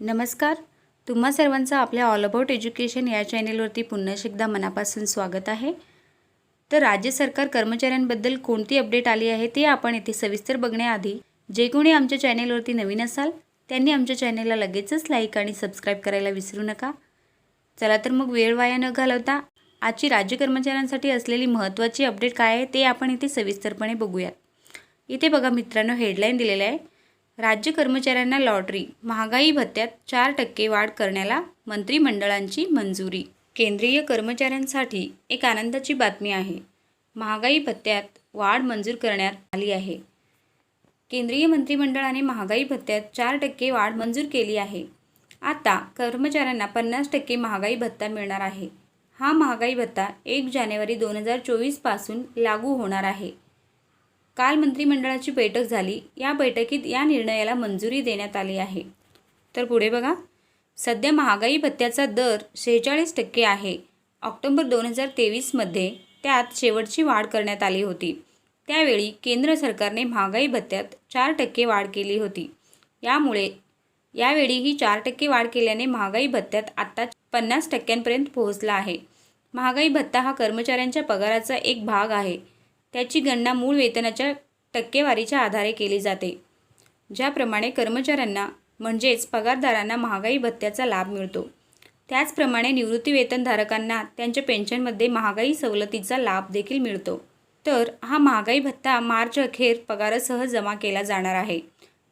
नमस्कार. तुम्हा सर्वांचं आपल्या ऑल अबाउट एज्युकेशन या चॅनेलवरती पुन्हा एकदा मनापासून स्वागत आहे. तर राज्य सरकार कर्मचाऱ्यांबद्दल कोणती अपडेट आली आहे ते आपण येथे सविस्तर बघण्याआधी जे कोणी आमच्या चॅनेलवरती नवीन असाल त्यांनी आमच्या चॅनेलला लगेचच लाईक आणि सबस्क्राईब करायला विसरू नका. चला तर मग वेळ वाया न घालवता आजची राज्य कर्मचाऱ्यांसाठी असलेली महत्त्वाची अपडेट काय आहे ते आपण इथे सविस्तरपणे बघूयात. इथे बघा मित्रांनो हेडलाईन दिलेलं आहे. राज्य कर्मचाऱ्यांना लॉटरी महागाई भत्त्यात चार टक्के वाढ करण्याला मंत्रिमंडळांची मंजुरी. केंद्रीय कर्मचाऱ्यांसाठी एक आनंदाची बातमी आहे. महागाई भत्त्यात वाढ मंजूर करण्यात आली आहे. केंद्रीय मंत्रिमंडळाने महागाई भत्त्यात चार टक्के वाढ मंजूर केली आहे. आता कर्मचाऱ्यांना पन्नास टक्के महागाई भत्ता मिळणार आहे. हा महागाई भत्ता एक जानेवारी दोन हजार चोवीसपासून लागू होणार आहे. काल मंत्रिमंडळाची बैठक झाली. या बैठकीत या निर्णयाला मंजुरी देण्यात आली आहे. तर पुढे बघा. सध्या महागाई भत्त्याचा दर शेहेचाळीस टक्के आहे. ऑक्टोबर दोन हजार तेवीसमध्ये त्यात शेवटची वाढ करण्यात आली होती. त्यावेळी केंद्र सरकारने महागाई भत्त्यात चार टक्के वाढ केली होती. यामुळे यावेळी ही चार टक्के वाढ केल्याने महागाई भत्त्यात आत्ता पन्नास टक्क्यांपर्यंत पोहोचला आहे. महागाई भत्ता हा कर्मचाऱ्यांच्या पगाराचा एक भाग आहे. त्याची गणना मूळ वेतनाच्या टक्केवारीच्या आधारे केली जाते ज्याप्रमाणे कर्मचाऱ्यांना म्हणजेच पगारदारांना महागाई भत्त्याचा लाभ मिळतो. त्याचप्रमाणे निवृत्ती वेतनधारकांना त्यांच्या पेन्शनमध्ये महागाई सवलतीचा लाभ देखील मिळतो. तर हा महागाई भत्ता मार्च अखेर पगारासह जमा केला जाणार आहे.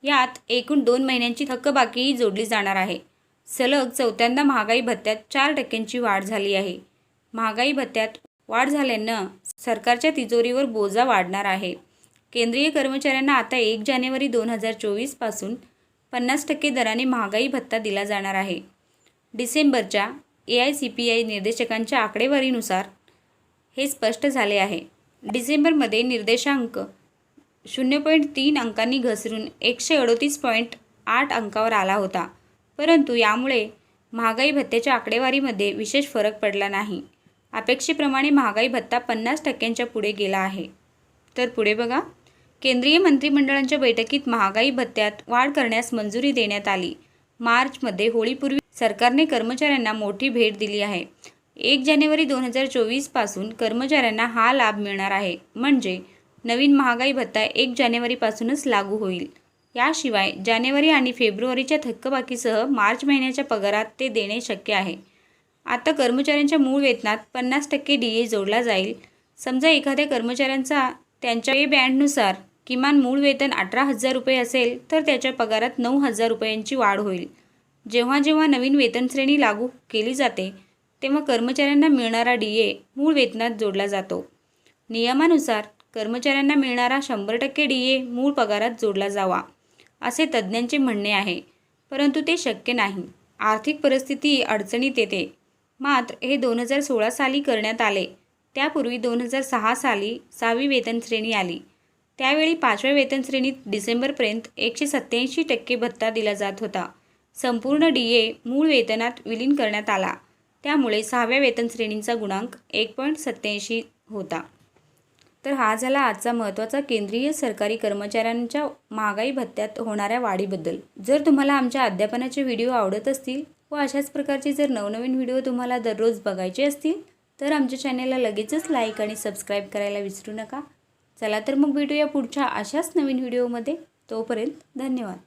यात एकूण दोन महिन्यांची थकबाकीही जोडली जाणार आहे. सलग चौथ्यांदा महागाई भत्त्यात चार टक्क्यांची वाढ झाली आहे. महागाई भत्त्यात वाढ झाल्यानं सरकारच्या तिजोरीवर बोजा वाढणार आहे. केंद्रीय कर्मचाऱ्यांना आता एक जानेवारी दोन हजार चोवीसपासून पन्नास टक्के दराने महागाई भत्ता दिला जाणार आहे. डिसेंबरच्या A I C P I निर्देशकांच्या आकडेवारीनुसार हे स्पष्ट झाले आहे. डिसेंबरमध्ये निर्देशांक शून्य पॉईंट तीन अंकांनी घसरून एकशे अडोतीस पॉईंट आठ अंकावर आला होता. परंतु यामुळे महागाई भत्त्याच्या आकडेवारीमध्ये विशेष फरक पडला नाही. अपेक्षेप्रमाणे महागाई भत्ता पन्नास टक्क्यांच्या पुढे गेला आहे. तर पुढे बघा. केंद्रीय मंत्रिमंडळांच्या बैठकीत महागाई भत्त्यात वाढ करण्यास मंजुरी देण्यात आली. मार्चमध्ये होळीपूर्वी सरकारने कर्मचाऱ्यांना मोठी भेट दिली आहे. एक जानेवारी दोन हजार चोवीसपासून कर्मचाऱ्यांना हा लाभ मिळणार आहे. म्हणजे नवीन महागाई भत्ता एक जानेवारीपासूनच लागू होईल. याशिवाय जानेवारी आणि फेब्रुवारीच्या थक्कबाकीसह मार्च महिन्याच्या पगारात ते देणे शक्य आहे. आता कर्मचाऱ्यांच्या मूळ वेतनात पन्नास टक्के डी ए जोडला जाईल. समजा एखाद्या कर्मचाऱ्यांचा त्यांच्या ए बँडनुसार किमान मूळ वेतन अठरा हजार रुपये असेल तर त्याच्या पगारात नऊ हजार रुपयांची वाढ होईल. जेव्हा जेव्हा नवीन वेतन श्रेणी लागू केली जाते तेव्हा कर्मचाऱ्यांना मिळणारा डी ए मूळ वेतनात जोडला जातो. नियमानुसार कर्मचाऱ्यांना मिळणारा शंभर टक्के डी ए मूळ पगारात जोडला जावा असे तज्ज्ञांचे म्हणणे आहे. परंतु ते शक्य नाही. आर्थिक परिस्थिती अडचणीत येते. मात्र हे दोन हजार सोळा साली करण्यात आले. त्यापूर्वी दोन हजार सहा साली सहावी वेतन श्रेणी आली. त्यावेळी पाचव्या वेतन श्रेणीत डिसेंबरपर्यंत एकशे सत्त्याऐंशी टक्के भत्ता दिला जात होता. संपूर्ण डी ए मूळ वेतनात विलीन करण्यात आला. त्यामुळे सहाव्या वेतन श्रेणींचा गुणांक एक पॉईंट सत्त्याऐंशी होता. तर हा झाला आजचा महत्त्वाचा केंद्रीय सरकारी कर्मचाऱ्यांच्या महागाई भत्त्यात होणाऱ्या वाढीबद्दल. जर तुम्हाला आमच्या अध्यापनाचे व्हिडिओ आवडत असतील व अशाच प्रकारचे जर नवनवीन व्हिडिओ तुम्हाला दररोज बघायचे असतील तर आमच्या चॅनेलला लगेचच लाईक आणि सबस्क्राईब करायला विसरू नका. चला तर मग भेटूया पुढच्या अशाच नवीन व्हिडिओमध्ये. तोपर्यंत धन्यवाद.